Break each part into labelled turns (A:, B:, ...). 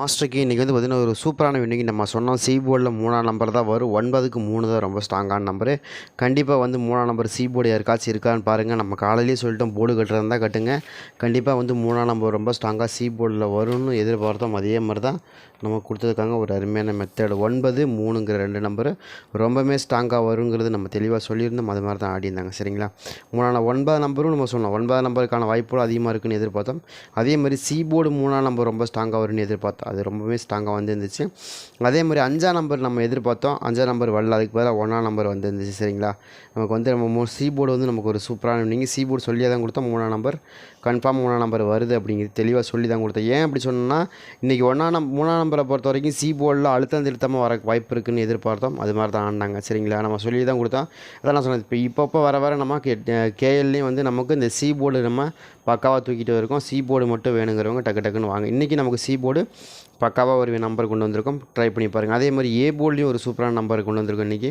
A: மாஸ்டருக்கு இன்றைக்கி வந்து பார்த்திங்கன்னா ஒரு சூப்பரான இன்றைக்கி நம்ம சொன்னோம். சி போர்டில் மூணாம் நம்பர் தான் வரும். ஒன்பதுக்கு மூணு தான் ரொம்ப ஸ்ட்ராங்கான நம்பரு கண்டிப்பாக வந்து மூணாம் நம்பர் சி போர்டு யாருக்காச்சும் இருக்கான்னு பாருங்கள் நம்ம காலையிலேயே சொல்லிட்டோம் போர்டு கட்டுறதா கட்டுங்க. கண்டிப்பாக வந்து மூணாம் நம்பர் ரொம்ப ஸ்ட்ராங்காக சி போர்டில் வரும்னு எதிர்பார்த்தோம். அதே மாதிரி தான் நம்ம கொடுத்துருக்காங்க ஒரு அருமையான மெத்தடு ஒன்பது மூணுங்கிற ரெண்டு நம்பரு ரொம்பவே ஸ்ட்ராங்காக வருங்கிறது நம்ம தெளிவாக சொல்லியிருந்தோம். அது மாதிரி தான் ஆடிருந்தாங்க சரிங்களா? மூணாம் ஒன்பது நம்பரும் நம்ம சொன்னோம். ஒன்பதாம் நம்பருக்கான வாய்ப்புகள் அதிகமாக இருக்குன்னு எதிர்பார்த்தோம். அதே மாதிரி சி போர்டு மூணாம் நம்பர் ரொம்ப ஸ்ட்ராங்காக வரும்னு எதிர்பார்த்தோம். அது ரொம்பவே ஸ்ட்ராங்காக வந்துருந்துச்சு. அதே மாதிரி அஞ்சாம் நம்பர் நம்ம எதிர்பார்த்தோம். அஞ்சாம் நம்பர் வரல. அதுக்கு பதிலாக ஒன்றாம் நம்பர் வந்துருந்துச்சு. சரிங்களா? நமக்கு வந்து நம்ம மூ சி போர்டு வந்து நமக்கு ஒரு சூப்பரான நீங்கள் சி போர்டு சொல்லியே தான் கொடுத்தோம். மூணாம் நம்பர் கன்ஃபார்ம் மூணாம் நம்பர் வருது அப்படிங்கிறது தெளிவாக சொல்லி தான் கொடுத்தேன். ஏன் அப்படி சொன்னால் இன்றைக்கி ஒன்றாம் நம் மூணாம் நம்பரை பொறுத்த வரைக்கும் சி போர்டில் அழுத்தம் திருத்தமாக வர வாய்ப்பு இருக்குன்னு எதிர்பார்த்தோம். அது மாதிரி தான் ஆண்டாங்க சரிங்களா? நம்ம சொல்லி தான் கொடுத்தோம். அதான் நான் சொன்னது இப்போ இப்போப்போ வர வர நம்ம கே கேஎல்லையும் வந்து நமக்கு இந்த சி போர்டு நம்ம பக்காவாக தூக்கிட்டு இருக்கோம் சி போர்டு மட்டும் வேணுங்கிறவங்க டக்கு டக்குன்னு வாங்க. இன்றைக்கி நமக்கு சி போர்டு பக்காவாக ஒரு நம்பர் கொண்டு வந்திருக்கோம். ட்ரை பண்ணி பாருங்கள் அதே மாதிரி ஏ போர்ட்லேயும் ஒரு சூப்பரான நம்பர் கொண்டு வந்திருக்கோம் இன்றைக்கி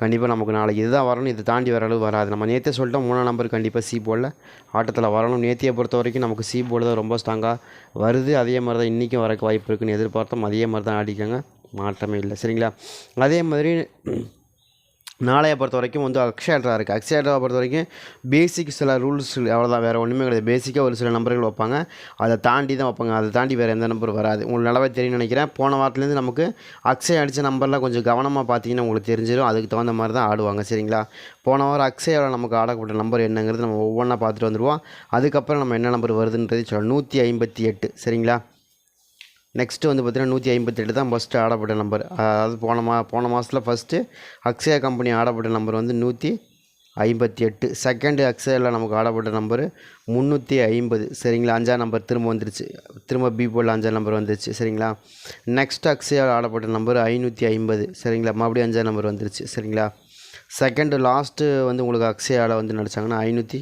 A: கண்டிப்பாக நமக்கு நாளைக்கு இதுதான் வரணும். இதை தாண்டி வர அளவு வராது. நம்ம நேற்றே சொல்லிட்டோம். மூணாம் நம்பர் கண்டிப்பாக சி போலில் ஆட்டத்தில் வரணும். நேத்தியை பொறுத்த வரைக்கும் நமக்கு சி போல் தான் ரொம்ப ஸ்ட்ராங்காக வருது. அதே மாதிரி தான் இன்றைக்கும் வரக்கு வாய்ப்பு இருக்குன்னு எதிர்பார்த்தோம். அதே மாதிரி தான் ஆடிக்கோங்க. மாற்றமே இல்லை. சரிங்களா? அதே மாதிரி நாளைய பொறுத்த வரைக்கும் வந்து அக்ஷயாட்ரா இருக்குது அக்ஷயாட்ரா பொறுத்த வரைக்கும் பேசிக் சில ரூல்ஸ் அவ்வளோதான் வேறு ஒன்றுமே கிடையாது. பேசிக்காக ஒரு சில நம்பர்கள் வைப்பாங்க. அதை தாண்டி தான் வைப்பாங்க. அதை தாண்டி வேறு எந்த நம்பர் வராது. உங்களுக்கு நல்லாவே தெரியும்னு நினைக்கிறேன். போன வாரத்துலேருந்து நமக்கு அக்ஷய் அடித்த நம்பர்லாம் கொஞ்சம் கவனமாக பார்த்தீங்கன்னா உங்களுக்கு தெரிஞ்சிடும் அதுக்கு தகுந்த மாதிரி தான் ஆடுவாங்க. சரிங்களா? போன வாரம் அக்ஷயாவில் நமக்கு ஆடப்பட்ட நம்பர் என்னங்கிறது நம்ம ஒவ்வொன்றா பார்த்துட்டு வந்துடுவோம் அதுக்கப்புறம் நம்ம என்ன நம்பர் வருதுன்றது சொல்லலாம் நூற்றி ஐம்பத்தி எட்டு. சரிங்களா? நெக்ஸ்ட்டு வந்து பார்த்திங்கன்னா நூற்றி ஐம்பத்தெட்டு தான் ஃபஸ்ட்டு ஆடப்பட்ட நம்பர் அதாவது போன மா போன மாதத்தில் ஃபஸ்ட்டு அக்ஷயா கம்பெனி ஆடப்பட்ட நம்பர் வந்து நூற்றி ஐம்பத்தி எட்டு செகண்டு அக்ஸயாவில் நமக்கு ஆடப்பட்ட நம்பரு முந்நூற்றி ஐம்பது. சரிங்களா? அஞ்சா நம்பர் திரும்ப வந்துருச்சு. திரும்ப பி போல் நம்பர் வந்துருச்சு. சரிங்களா? நெக்ஸ்ட் அக்ஷயாவில் ஆடப்பட்ட நம்பர் ஐநூற்றி ஐம்பது. சரிங்களா? மறுபடியும் அஞ்சா நம்பர் வந்துருச்சு. சரிங்களா? செகண்டு லாஸ்ட்டு வந்து உங்களுக்கு அக்ஷயாவில் வந்து நடித்தாங்கன்னா ஐநூற்றி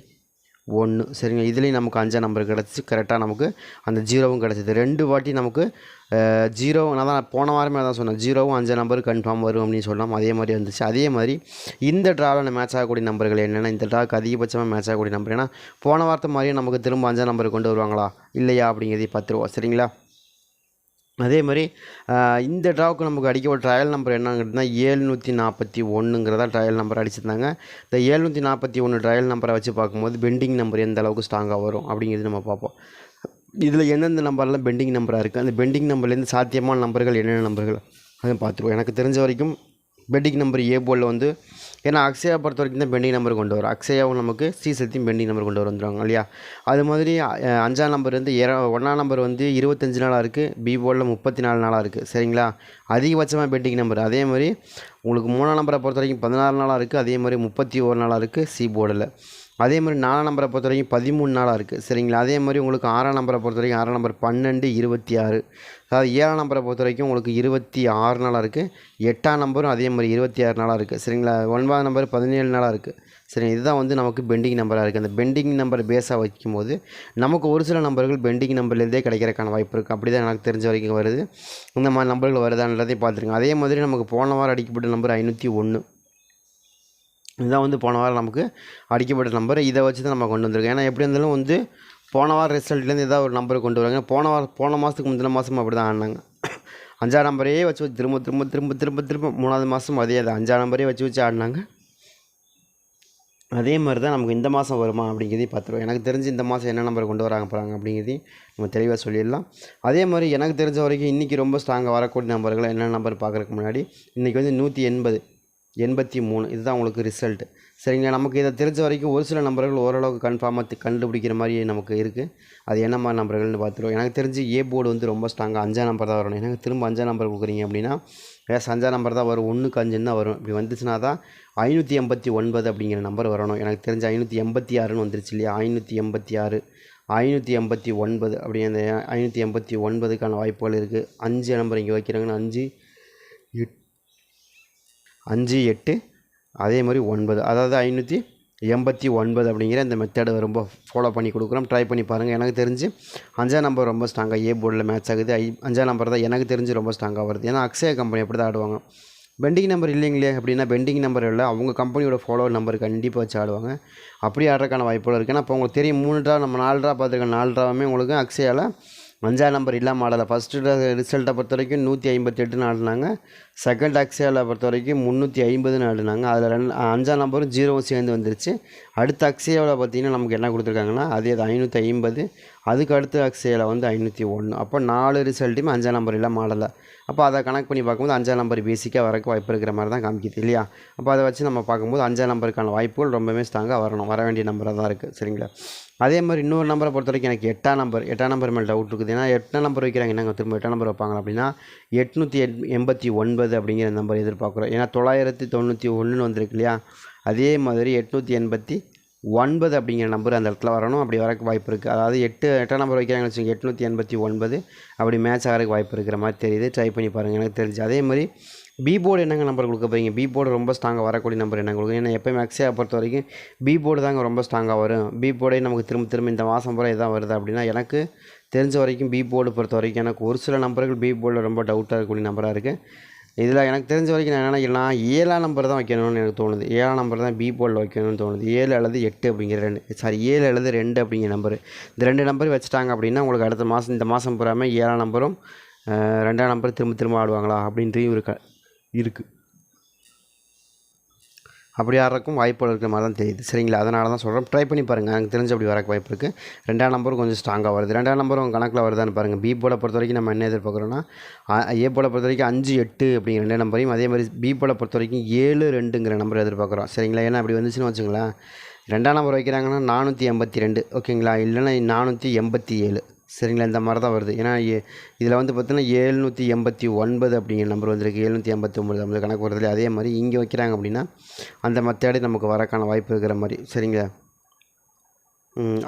A: ஒன்று சரிங்க இதுலேயும் நமக்கு அஞ்சாம் நம்பர் கிடச்சி கரெக்டாக நமக்கு அந்த ஜீரோவும் கிடச்சிது. ரெண்டு வாட்டி நமக்கு ஜீரோ நான் தான் போன வாரமே தான் சொன்னேன். ஜீரோவும் அஞ்சாம் நம்பர் கன்ஃபார்ம் வரும் அப்படின்னு சொன்னோம் அதே மாதிரி வந்துச்சு. அதே மாதிரி இந்த ட்ராவில் மேட்ச் ஆகக்கூடிய நம்பர்கள் என்னென்னா இந்த ட்ராவுக்கு அதிகபட்சமாக மேட்ச் ஆகக்கூடிய நம்பர் ஏன்னா போன வாரத்தை மாதிரியும் நமக்கு திரும்ப அஞ்சாம் நம்பர் கொண்டு வருவாங்களா? இல்லையா அப்படிங்கிறதையும் பார்த்துருவோம். சரிங்களா? அதே மாதிரி இந்த ட்ராவுக்கு நமக்கு அடிக்க ஒரு ட்ரையல் நம்பர் என்னங்கிறதுனா ஏழ்நூற்றி நாற்பத்தி ஒன்றுங்கிறதா ட்ரையல் நம்பர் அடிச்சிருந்தாங்க. இந்த ஏழ்நூற்றி நாற்பத்தி ஒன்று ட்ரையல் நம்பரை வச்சு பார்க்கும்போது பெண்டிங் நம்பர் எந்த அளவுக்கு ஸ்ட்ராங்காக வரும் அப்படிங்கிறது நம்ம பார்ப்போம். இதில் எந்தெந்த நம்பர்லாம் பெண்டிங் நம்பராக இருக்குது அந்த பெண்டிங் நம்பர்லேருந்து சாத்தியமான நம்பர்கள் என்னென்ன நம்பர்கள் அதை பார்த்துருவோம். எனக்கு தெரிஞ்ச வரைக்கும் பெண்டிங் நம்பர் ஏ போலில் வந்து ஏன்னா அக்ஷயா பொறுத்த வரைக்கும் தான் பெண்டிங் நம்பர் கொண்டு வரும். அக்ஷயாவும் நமக்கு சி சத்தியும் பெண்டிங் நம்பர் கொண்டு வந்துடுவாங்க இல்லையா? அது மாதிரி அஞ்சாம் நம்பர் வந்து இர ஒன்றாம் நம்பர் வந்து இருபத்தஞ்சி நாளாக இருக்குது பி போர்டில் முப்பத்தி நாலு நாளாக இருக்குது சரிங்களா? அதிகபட்சமாக பெண்டிங் நம்பர். அதே மாதிரி உங்களுக்கு மூணாம் நம்பரை பொறுத்த வரைக்கும் பதினாறு நாளாக இருக்குது அதே மாதிரி முப்பத்தி ஒரு நாளாக இருக்குது சி போர்டில் அதே மாதிரி நாலாம் நம்பரை பொறுத்த வரைக்கும் பதிமூணு நாளாக இருக்குது சரிங்களா? அதே மாதிரி உங்களுக்கு ஆறாம் நம்பரை பொறுத்த வரைக்கும் ஆறாம் நம்பர் பன்னெண்டு இருபத்தி ஆறு அதாவது ஏழாம் நம்பரை பொறுத்த வரைக்கும் உங்களுக்கு இருபத்தி ஆறு நாளாக இருக்குது எட்டாம் நம்பரும் அதே மாதிரி இருபத்தி ஆறு நாளாக இருக்குது சரிங்களா? ஒன்பதாம் நம்பர் பதினேழு நாளாக இருக்குது சரி இதுதான் வந்து நமக்கு பெண்டிங் நம்பராக இருக்குது அந்த பெண்டிங் நம்பர் பேஸாக வைக்கும்போது நமக்கு ஒரு சில நம்பர்கள் பெண்டிங் நம்பர்லேருந்தே கிடைக்கிறக்கான வாய்ப்பு இருக்குது அப்படி தான் எனக்கு தெரிஞ்ச வரைக்கும் வருது. இந்த மாதிரி நம்பர்கள் வருதான்றதையும் பார்த்துருங்க. அதே மாதிரி நமக்கு போன வாரம் அடிக்கப்பட்ட நம்பர் ஐநூற்றி ஒன்று இதுதான் வந்து போன வாரம் நமக்கு அடிக்கப்பட்ட நம்பர். இதை வச்சு தான் நம்ம கொண்டு வந்திருக்கோம். ஏன்னா எப்படி இருந்தாலும் வந்து போன வாரம் ரிசல்ட்லேருந்து ஏதாவது ஒரு நம்பர் கொண்டு வராங்க. போன வாரம் போன மாதத்துக்கு முந்தின மாதம் அப்படி தான் ஆடினாங்க அஞ்சாம் நம்பரையே வச்சு வச்சு திரும்ப திரும்ப திரும்ப திரும்ப திரும்ப மூணாவது மாதம் அதே தான். அஞ்சாம் நம்பரே வச்சு வச்சு ஆடினாங்க. அதே மாதிரி தான் நமக்கு இந்த மாதம் வருமா அப்படிங்கிறதையும் பார்த்துருவோம். எனக்கு தெரிஞ்சு இந்த மாதம் என்ன நம்பர் கொண்டு வராங்க போகிறாங்க அப்படிங்கிறதையும் நம்ம தெளிவாக சொல்லிடலாம். அதே மாதிரி எனக்கு தெரிஞ்ச வரைக்கும் இன்றைக்கி ரொம்ப ஸ்ட்ராங்காக வரக்கூடிய நம்பர்கள் என்ன நம்பர் பார்க்குறதுக்கு முன்னாடி இன்றைக்கி வந்து நூற்றி எண்பது. எண்பத்தி மூணு. இதுதான் உங்களுக்கு ரிசல்ட்டு சரிங்களா? நமக்கு இதை தெரிஞ்ச வரைக்கும் ஒரு சில நம்பர்கள் ஓரளவுக்கு கன்ஃபார்மாக கண்டுபிடிக்கிற மாதிரி நமக்கு இருக்குது அது என்ன மாதிரி நம்பர்கள்னு பார்த்துருவோம். எனக்கு தெரிஞ்சு ஏ போர்டு வந்து ரொம்ப ஸ்ட்ராங்காக அஞ்சாம் நம்பர் தான் வரணும். எனக்கு திரும்ப அஞ்சாம் நம்பர் கொடுக்குறீங்க அப்படின்னா வேறு அஞ்சாம் நம்பர் தான் வரும். ஒன்றுக்கு அஞ்சுன்னு தான் வரும். இப்படி வந்துச்சுன்னா தான் ஐநூற்றி எண்பத்தி ஒன்பது அப்படிங்கிற நம்பர் வரணும். எனக்கு தெரிஞ்ச ஐநூற்றி எண்பத்தி ஆறுன்னு வந்துருச்சு இல்லையா? ஐநூற்றி எண்பத்தி ஆறு. ஐநூற்றி எண்பத்தி ஒன்பது அப்படி அந்த ஐநூற்றி எண்பத்தி ஒன்பதுக்கான வாய்ப்புகள் இருக்குது அஞ்சு நம்பர் இங்கே வைக்கிறாங்கன்னா அஞ்சு அஞ்சு எட்டு அதே மாதிரி ஒன்பது. அதாவது ஐநூற்றி எண்பத்தி ஒன்பது அப்படிங்கிற இந்த மெத்தடை ரொம்ப ஃபாலோ பண்ணி கொடுக்குறோம். ட்ரை பண்ணி பாருங்கள் எனக்கு தெரிஞ்சு அஞ்சாம் நம்பர் ரொம்ப ஸ்ட்ராங்காக ஏ போர்டில் மேட்ச் ஆகுது. ஐ அஞ்சாம் நம்பர் தான் எனக்கு தெரிஞ்சு ரொம்ப ஸ்ட்ராங்காக வருது. ஏன்னா அக்ஷயா கம்பெனி அப்படி தான் ஆடுவாங்க. பெண்டிங் நம்பர் இல்லைங்களே அப்படின்னா பெண்டிங் நம்பர் இல்லை. அவங்க கம்பெனியோட ஃபாலோ நம்பர் கண்டிப்பாக வச்சு ஆடுவாங்க. அப்படி ஆடுறதுக்கான வாய்ப்புகள் இருக்குது ஏன்னா இப்போ உங்களுக்கு தெரியும் மூணு ட்ரா நம்ம நாலு ட்ரா பார்த்துருக்கோம். நாலு ட்ராவுமே உங்களுக்கு அக்ஷயாவில் அஞ்சாம் நம்பர் இல்லாமல் ஆடலை. ஃபஸ்ட்டு ரிசல்ட்டை பொறுத்த வரைக்கும் நூற்றி ஐம்பத்தெட்டுன்னு ஆடினாங்க. செகண்ட் அக்ஸியாவில் பொறுத்த வரைக்கும் முந்நூற்றி ஐம்பதுன்னு ஆடினாங்க. அதில் ரெண்டு அஞ்சாம் நம்பரும் ஜீரோவும் சேர்ந்து வந்துருச்சு. அடுத்த அக்ஸியாவில் பார்த்தீங்கன்னா நமக்கு என்ன கொடுத்துருக்காங்கன்னா அதே அது ஐநூற்றி ஐம்பது. அதுக்கு அடுத்த அக்ஸியாவில் வந்து ஐநூற்றி ஒன்று அப்போ நாலு ரிசல்ட்டுமே அஞ்சாம் நம்பர் இல்லாமல் ஆடலை. அப்போ அதை கணக்கு பண்ணி பார்க்கும்போது அஞ்சாம் நம்பர் பேசிக்காக வரக்கு வாய்ப்பு இருக்கிற மாதிரி தான் காமிக்குது இல்லையா? அப்போ அதை வச்சு நம்ம பார்க்கும்போது அஞ்சாம் நம்பருக்கான வாய்ப்புகள் ரொம்பவே ஸ்ட்ராங்காக வரணும். வர வேண்டிய நம்பராக தான் இருக்குது சரிங்களா? அதே மாதிரி இன்னொரு நம்பரை பொறுத்த வரைக்கும் எனக்கு எட்டாம் நம்பர் எட்டாம் நம்பர் மேலே டவுட் இருக்குது. ஏன்னா எட்டாம் நம்பர் வைக்கிறாங்க. என்னங்க திரும்ப எட்டாம் நம்பர் வைப்பாங்க அப்படின்னா எட்நூற்றி எட் எண்பத்தி ஒன்பது அப்படிங்கிற நம்பர் எதிர்பார்க்குறோம். ஏன்னா தொள்ளாயிரத்தி தொண்ணூற்றி ஒன்றுன்னு வந்திருக்கு இல்லையா? அதே மாதிரி எட்நூற்றி எண்பத்தி ஒன்பது அப்படிங்கிற நம்பர் அந்த இடத்துல வரணும். அப்படி வரக்கு வாய்ப்பு இருக்குது அதாவது எட்டு எட்டாம் நம்பர் வைக்கிறாங்கன்னு வச்சுக்கோங்க. எட்நூற்றி எண்பத்தி ஒன்பது. அப்படி மேட்ச் ஆகிறதுக்கு வாய்ப்பு இருக்கிற மாதிரி தெரியுது. ட்ரை பண்ணி பாருங்கள் எனக்கு தெரிஞ்சு. அதே மாதிரி பி போர்டு என்னங்க நம்பர் கொடுக்க போகிறீங்க பி போர்டு ரொம்ப ஸ்ட்ராங்காக வரக்கூடிய நம்பர் என்ன கொடுக்கும் ஏன்னா எப்போயும் அக்ஸியா பொறுத்த வரைக்கும் பி போர்டு தாங்க ரொம்ப ஸ்ட்ராங்காக வரும். பி போர்டே நமக்கு திரும்ப திரும்ப இந்த மாதம் பூரா இதான் வருது அப்படின்னா எனக்கு தெரிஞ்ச வரைக்கும் பி போர்டு பொறுத்த வரைக்கும் எனக்கு ஒரு சில நம்பர்கள் பி போர்டில் ரொம்ப டவுட்டாக இருக்கக்கூடிய நம்பராக இருக்குது இதில் எனக்கு தெரிஞ்ச வரைக்கும் நான் என்ன நினைக்கிறேன் ஏழாம் நம்பர் தான் வைக்கணும்னு எனக்கு தோணுது. ஏழாம் நம்பர் தான் பி போர்டில் வைக்கணும்னு தோணுது. ஏழு அல்லது எட்டு அப்படிங்கிற ரெண்டு சாரி ஏழு அல்லது ரெண்டு அப்படிங்கிற நம்பர் இந்த ரெண்டு நம்பர் வச்சுட்டாங்க அப்படின்னா உங்களுக்கு அடுத்த மாதம் இந்த மாதம் பூராமல் ஏழாம் நம்பரும் ரெண்டாம் நம்பர் திரும்ப திரும்ப ஆடுவாங்களா அப்படின்ட்டு இருக்க இருக்குது அப்படி ஆடுறக்கும் வாய்ப்புகள் இருக்கிற மாதிரி தான் தெரியுது. சரிங்களா? அதனால தான் சொல்கிறேன் ட்ரை பண்ணி பாருங்கள் எனக்கு தெரிஞ்சு அப்படி வரக்கு வாய்ப்பு இருக்குது ரெண்டாம் நம்பரும் கொஞ்சம் ஸ்ட்ராங்காக வருது. ரெண்டாம் நம்பரும் உங்கள் கணக்கில் வருதான்னு பாருங்கள் பி போல பொறுத்த வரைக்கும் நம்ம என்ன எதிர்பார்க்குறோன்னா ஏ போல பொறுத்த வரைக்கும் அஞ்சு எட்டு அப்படிங்கிற ரெண்டு நம்பரையும் அதே மாதிரி பி போல பொறுத்த வரைக்கும் ஏழு ரெண்டுங்கிற நம்பர் எதிர்பார்க்குறோம். சரிங்களா? ஏன்னா அப்படி வந்துச்சுன்னு வச்சுங்களேன். ரெண்டாம் நம்பர் வைக்கிறாங்கன்னா நானூற்றி எண்பத்தி ரெண்டு. ஓகேங்களா? இல்லைன்னா நானூற்றி எண்பத்தி ஏழு. சரிங்களா? இந்த மாதிரி தான் வருது. ஏன்னா இதில் வந்து பார்த்தீங்கன்னா ஏழ்நூற்றி எண்பத்தி ஒன்பது அப்படிங்கிற நம்பர் வந்திருக்கு. எழுநூற்றி எண்பத்தி ஒம்பது நம்மளுக்கு கணக்கு வருதுல. அதே மாதிரி இங்கே வைக்கிறாங்க அப்படின்னா அந்த மெத்தேடு நமக்கு வரக்கான வாய்ப்பு இருக்கிற மாதிரி. சரிங்களா?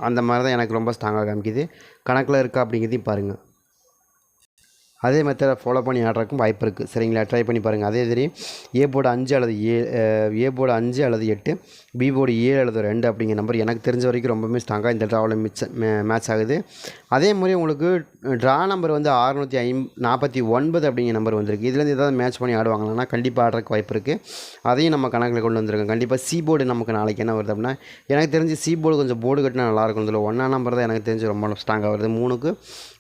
A: அந்த மாதிரி தான் எனக்கு ரொம்ப ஸ்ட்ராங்காக காமிக்குது. கணக்கில் இருக்கா அப்படிங்கிறதையும் பாருங்கள் அதே மெத்தடை ஃபாலோ பண்ணி ஆடுறதுக்கும் வாய்ப்பு இருக்குது சரிங்களா? ட்ரை பண்ணி பாருங்கள் அதே மாதிரி ஏ போர்டு அஞ்சு அல்லது ஏ ஏ போர்டு அஞ்சு அல்லது எட்டு பி போர்டு ஏழு அல்லது ரெண்டு அப்படிங்கிற நம்பர் எனக்கு தெரிஞ்ச வரைக்கும் ரொம்பவுமே ஸ்ட்ராங்காக இந்த ட்ராவில் மிச்ச மேட்ச் ஆகுது. அதே மாதிரி உங்களுக்கு ட்ரா நம்பர் வந்து அறுநூற்றி ஐம் நாற்பத்தி ஒன்பது அப்படிங்கிற நம்பர் வந்திருக்கு. இதுலேருந்து ஏதாவது மேட்ச் பண்ணி ஆடுவாங்கன்னா கண்டிப்பாக ஆடுறதுக்கு வாய்ப்பு இருக்குது அதையும் நம்ம கணக்கில் கொண்டு வந்திருக்கோம். கண்டிப்பாக சி போர்டு நமக்கு நாளைக்கு என்ன வருது அப்படின்னா எனக்கு தெரிஞ்சு சி போர்டு கொஞ்சம் போர்டு கட்டினா நல்லாயிருக்கும் இதில் ஒன்றா நம்பர் தான் எனக்கு தெரிஞ்சு ரொம்ப ஸ்ட்ராங்காக வருது. மூணுக்கு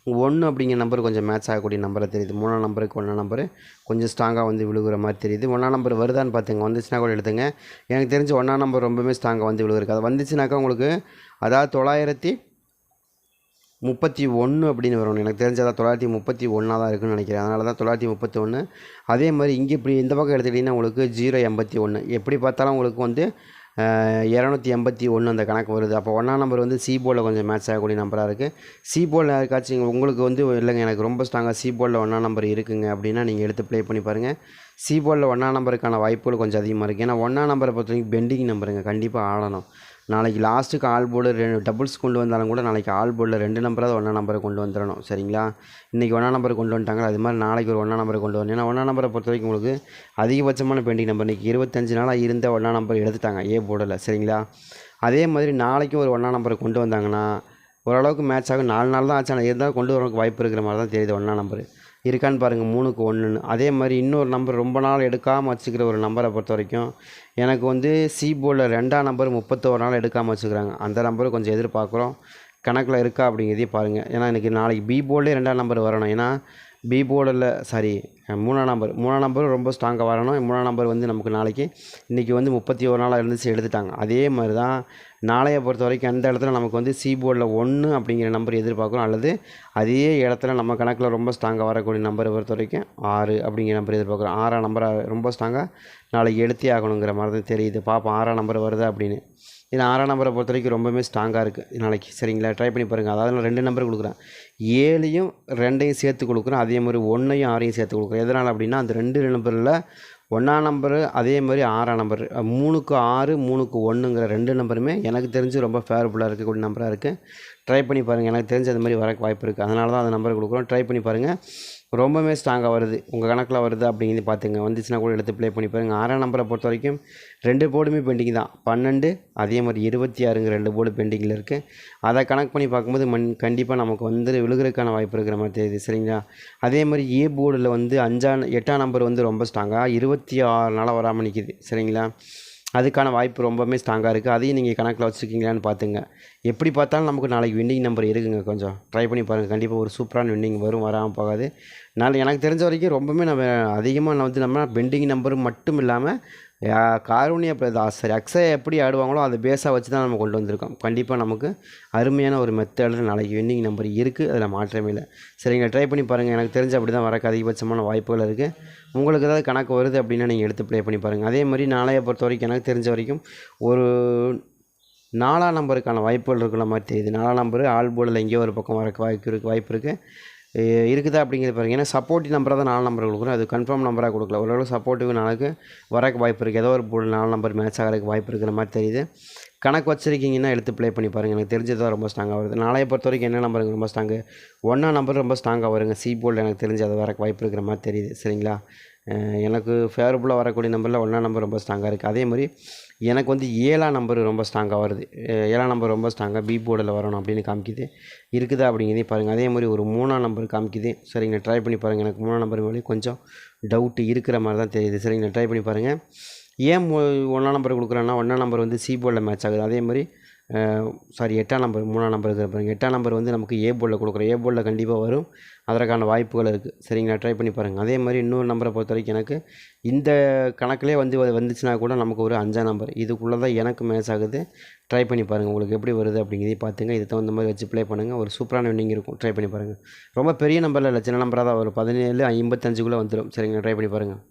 A: ஒன்று அப்படிங்கிற நம்பர் கொஞ்சம் மேட்ச் ஆகக்கூடிய நம்பராக தெரியுது. மூணாம் நம்பருக்கு ஒன்றாம் நம்பரு. கொஞ்சம் ஸ்ட்ராங்காக வந்து விழுகிற மாதிரி தெரியுது. ஒன்றாம் நம்பர் வருதான்னு பார்த்துங்க வந்துச்சுன்னா கூட எடுத்துங்க. எனக்கு தெரிஞ்சு ஒன்றாம் நம்பர் ரொம்பவே ஸ்ட்ராங்காக வந்து விழுகிருக்கு அது வந்துச்சுனாக்கா உங்களுக்கு அதாவது தொள்ளாயிரத்தி முப்பத்தி ஒன்று அப்படின்னு வரும். எனக்கு தெரிஞ்சதாக தொள்ளாயிரத்தி முப்பத்தி ஒன்றா தான் இருக்குன்னு நினைக்கிறேன். அதனால தான் தொள்ளாயிரத்தி முப்பத்தி ஒன்று அதே மாதிரி இங்கே இப்படி இந்த பக்கம் எடுத்துக்கிட்டிங்கன்னா உங்களுக்கு ஜீரோ எண்பத்தி ஒன்று எப்படி பார்த்தாலும் உங்களுக்கு வந்து இரநூத்தி எண்பத்தி ஒன்று அந்த கணக்கு வருது. அப்போ ஒன்றாம் நம்பர் வந்து சி கொஞ்சம் மேட்ச் ஆகக்கூடிய நம்பராக இருக்குது சி போர்டில் யாருக்காச்சும் உங்களுக்கு வந்து இல்லைங்க எனக்கு ரொம்ப ஸ்ட்ராங்காக சி போர்டில் ஒன்றாம் நம்பர் இருக்குங்க அப்படின்னா நீங்கள் எடுத்து ப்ளே பண்ணி பாருங்கள் சி போர்டில் ஒன்றாம் நம்பருக்கான வாய்ப்புகள் கொஞ்சம் அதிகமாக இருக்குது ஏன்னா ஒன்றாம் நம்பரை பொறுத்த வரைக்கும் பெண்டிங் நம்பருங்க கண்டிப்பாக ஆடணும் நாளைக்கு லாஸ்ட்டுக்கு ஆல் போர்டு ரெண்டு டபுள்ஸ் கொண்டு வந்தாலும் கூட நாளைக்கு ஆல் போர்டில் ரெண்டு நம்பராவது ஒன்றா நம்பரை கொண்டு வந்துடணும் சரிங்களா? இன்றைக்கி ஒன்றா நம்பரை கொண்டு வந்துட்டாங்க அது மாதிரி நாளைக்கு ஒரு ஒன்றா நம்பரை கொண்டு வரணும். ஏன்னா ஒன்றா நம்பரை பொறுத்த வரைக்கும் உங்களுக்கு அதிகபட்சமான பெண்டிங் நம்பர் இன்றைக்கி இருபத்தஞ்சு நாளாக இருந்த ஒன்றா நம்பர் எடுத்துட்டாங்க ஏ போர்டில் சரிங்களா? அதே மாதிரி நாளைக்கு ஒரு ஒன்றா நம்பரை கொண்டு வந்தாங்கன்னா ஓரளவுக்கு மேட்ச் ஆகும். நாலு நாள் தான் ஆச்சு ஆனால் இருந்தாலும் கொண்டு வரதுக்கு வாய்ப்பு இருக்கிற மாதிரி தான் தெரியுது ஒன்றா நம்பர் இருக்கான்னு பாருங்கள் மூணுக்கு ஒன்றுன்னு அதே மாதிரி இன்னொரு நம்பர் ரொம்ப நாள் எடுக்காமல் வச்சுக்கிற ஒரு நம்பரை பொறுத்த வரைக்கும் எனக்கு வந்து சி போர்டில் ரெண்டாம் நம்பர் முப்பத்தோரு நாள் எடுக்காமல் வச்சுக்கிறாங்க. அந்த நம்பரை கொஞ்சம் எதிர்பார்க்குறோம். கணக்கில் இருக்கா அப்படிங்கிறதையும் பாருங்கள் ஏன்னா எனக்கு நாளைக்கு பி போர்டிலே ரெண்டாம் நம்பர் வரணும். ஏன்னா பி போர்டில் சாரி மூணாம் நம்பர் மூணாம் நம்பர் ரொம்ப ஸ்ட்ராங்காக வரணும். மூணாம் நம்பர் வந்து நமக்கு நாளைக்கு இன்றைக்கி வந்து முப்பத்தி ஒரு நாளாக இருந்துச்சு எடுத்துட்டாங்க. அதே மாதிரி தான் நாளைய பொறுத்த வரைக்கும் அந்த இடத்துல நமக்கு வந்து சி போர்டில் ஒன்று அப்படிங்கிற நம்பர் எதிர்பார்க்குறோம் அல்லது அதே இடத்துல நம்ம கணக்கில் ரொம்ப ஸ்ட்ராங்காக வரக்கூடிய நம்பரை பொறுத்த வரைக்கும் ஆறு அப்படிங்கிற நம்பர் எதிர்பார்க்குறோம். ஆறாம் நம்பரை ரொம்ப ஸ்ட்ராங்காக நாளைக்கு எடுத்தே ஆகணுங்கிற மாதிரி தான் தெரியுது. பார்ப்போம் ஆறாம் நம்பர் வருதா அப்படின்னு. ஏன்னா ஆறாம் நம்பரை பொறுத்த வரைக்கும் ரொம்பவுமே ஸ்ட்ராங்காக இருக்குது நாளைக்கு சரிங்களா? ட்ரை பண்ணி பாருங்கள் அதாவது நான் ரெண்டு நம்பர் கொடுக்குறேன். ஏழையும் ரெண்டையும் சேர்த்து கொடுக்குறேன். அதே மாதிரி ஒன்றையும் ஆறையும் சேர்த்து கொடுக்குறேன். எதனால் அப்படின்னா அந்த ரெண்டு நம்பரில் ஒன்றாம் நம்பரு அதே மாதிரி ஆறாம் நம்பர். மூணுக்கு ஆறு மூணுக்கு ஒன்றுங்கிற ரெண்டு நம்பருமே எனக்கு தெரிஞ்சு ரொம்ப ஃபேவரபுளாக இருக்கக்கூடிய நம்பராக இருக்குது ட்ரை பண்ணி பாருங்கள் எனக்கு தெரிஞ்சு அது மாதிரி வரக்கு வாய்ப்பு இருக்குது அதனால தான் அந்த நம்பர் கொடுக்குறோம். ட்ரை பண்ணி பாருங்கள் ரொம்பவே ஸ்ட்ராங்காக வருது. உங்கள் கணக்கில் வருது அப்படிங்கிறது பார்த்துங்க வந்துச்சுன்னா கூட எடுத்து ப்ளே பண்ணி பாருங்கள் ஆறாம் நம்பரை பொறுத்த வரைக்கும் ரெண்டு போர்டுமே பெண்டிங் தான். பன்னெண்டு அதே மாதிரி இருபத்தி ஆறுங்க ரெண்டு போர்டு பெண்டிங்கில் இருக்குது அதை கணக்கு பண்ணி பார்க்கும்போது மண் கண்டிப்பாக நமக்கு வந்து விழுகிறதுக்கான வாய்ப்பு இருக்கிற மாதிரி தெரியுது. சரிங்களா? அதே மாதிரி ஏ போர்டில் வந்து அஞ்சாம் எட்டாம் நம்பர் வந்து ரொம்ப ஸ்ட்ராங்காக இருபத்தி ஆறு நாளாக வராமல் நிற்கிது சரிங்களா? அதுக்கான வாய்ப்பு ரொம்பவுமே ஸ்ட்ராங்காக இருக்குது அதையும் நீங்கள் கணக்கில் வச்சுருக்கீங்களான்னு பார்த்துங்க எப்படி பார்த்தாலும் நமக்கு நாளைக்கு வின்னிங் நம்பர் இருக்குங்க கொஞ்சம். ட்ரை பண்ணி பாருங்கள் கண்டிப்பாக ஒரு சூப்பரான வின்னிங் வரும் வராமல் போகாது. நாளை எனக்கு தெரிஞ்ச வரைக்கும் ரொம்பவுமே நம்ம அதிகமாக நான் வந்து நம்ம பெண்டிங் நம்பர் மட்டும் இல்லாமல் காருண்ய பிரதாசர் சரி அக்ஸை எப்படி ஆடுவாங்களோ அதை பேஸாக வச்சு தான் நம்ம கொண்டு வந்திருக்கோம். கண்டிப்பாக நமக்கு அருமையான ஒரு மெத்தடில் நாளைக்கு வின்னிங் நம்பர் இருக்குது அதில் மாற்றமே இல்லை. சரிங்க ட்ரை பண்ணி பாருங்கள் எனக்கு தெரிஞ்ச அப்படி தான் வரக்கு அதிகபட்சமான வாய்ப்புகள் இருக்குது உங்களுக்கு ஏதாவது கணக்கு வருது அப்படின்னா நீங்கள் எடுத்து ப்ளே பண்ணி பாருங்கள் அதே மாதிரி நாளைய பொறுத்த வரைக்கும் எனக்கு தெரிஞ்ச வரைக்கும் ஒரு நாலாம் நம்பருக்கான வாய்ப்புகள் இருக்கிற மாதிரி தெரியுது. நாலாம் நம்பர் ஆல் போர்டில் எங்கேயோ ஒரு பக்கம் வரக்கு வாய்ப்பு இருக்குது வாய்ப்பு இருக்குது இருக்குதா அப்படிங்கிறது பாருங்க. ஏன்னா சப்போர்ட்டிவ் நம்பராக தான் நாலு நம்பர் கொடுக்குறோம். அது கன்ஃபார்ம் நம்பராக கொடுக்கல. ஓரளவு சப்போர்ட்டிவ் நாளுக்கு வரக்கு வாய்ப்பு இருக்குது ஏதோ ஒரு பொருள் நாலு நம்பர் மேட்ச் ஆகிறதுக்கு வாய்ப்பு இருக்கிற மாதிரி தெரியுது. கணக்கு வச்சிருக்கீங்கன்னா எடுத்து ப்ளே பண்ணி பாருங்கள் எனக்கு தெரிஞ்சது தான் ரொம்ப ஸ்ட்ராங்காக வருது. நாளைய பொறுத்த வரைக்கும் என்ன நம்பருங்க ரொம்ப ஸ்ட்ராங்கு ஒன்றா நம்பர் ரொம்ப ஸ்ட்ராங்காக வருங்க. சி போல்டு எனக்கு தெரிஞ்சு அது வரக்கு வாய்ப்பு இருக்கிற மாதிரி தெரியுது. சரிங்களா? எனக்கு ஃபேவரபுளாக வரக்கூடிய நம்பரில் ஒன்றா நம்பர் ரொம்ப ஸ்ட்ராங்காக இருக்குது அதே மாதிரி எனக்கு வந்து ஏழாம் நம்பர் ரொம்ப ஸ்ட்ராங்காக வருது. ஏழாம் நம்பர் ரொம்ப ஸ்ட்ராங்காக பி போர்டில் வரணும் அப்படின்னு காமிக்குது. இருக்குதா அப்படிங்கிறதே பாருங்கள் அதே மாதிரி ஒரு மூணாம் நம்பர் காமிக்குது. சரிங்க ட்ரை பண்ணி பாருங்கள் எனக்கு மூணாம் நம்பர் மேலே கொஞ்சம் டவுட்டு இருக்கிற மாதிரி தான் தெரியுது. சரிங்க ட்ரை பண்ணி பாருங்கள் ஏன் ஒன்றாம் நம்பர் கொடுக்குறேன்னா ஒன்றாம் நம்பர் வந்து சி போர்டில் மேட்ச் ஆகுது. அதே மாதிரி சாரி எட்டாம் நம்பர் மூணாம் நம்பர் இருக்கிற பாருங்கள் எட்டாம் நம்பர் வந்து நமக்கு ஏ போர்டில் கொடுக்குறோம். ஏ போர்டில் கண்டிப்பாக வரும். அதற்கான வாய்ப்புகள் இருக்குது சரிங்களா? ட்ரை பண்ணி பாருங்கள் அதே மாதிரி இன்னொரு நம்பரை பொறுத்த வரைக்கும் எனக்கு இந்த கணக்கிலே வந்து வந்துச்சுன்னா கூட நமக்கு ஒரு அஞ்சாம் நம்பர் இதுக்குள்ளே தான் எனக்கு மேட்ச் ஆகுது. ட்ரை பண்ணி பாருங்கள் உங்களுக்கு எப்படி வருது அப்படிங்கிறதே பார்த்துங்க. இது தகுந்த மாதிரி வச்சு ப்ளே பண்ணுங்கள் ஒரு சூப்பரான வின்னிங் இருக்கும். ட்ரை பண்ணி பாருங்கள் ரொம்ப பெரிய நம்பரில் இல்லை. சின்ன நம்பராக தான் வரும். பதினேழு ஐம்பத்தஞ்சுக்குள்ளே வந்துடும் சரிங்களா? ட்ரை பண்ணி பாருங்கள்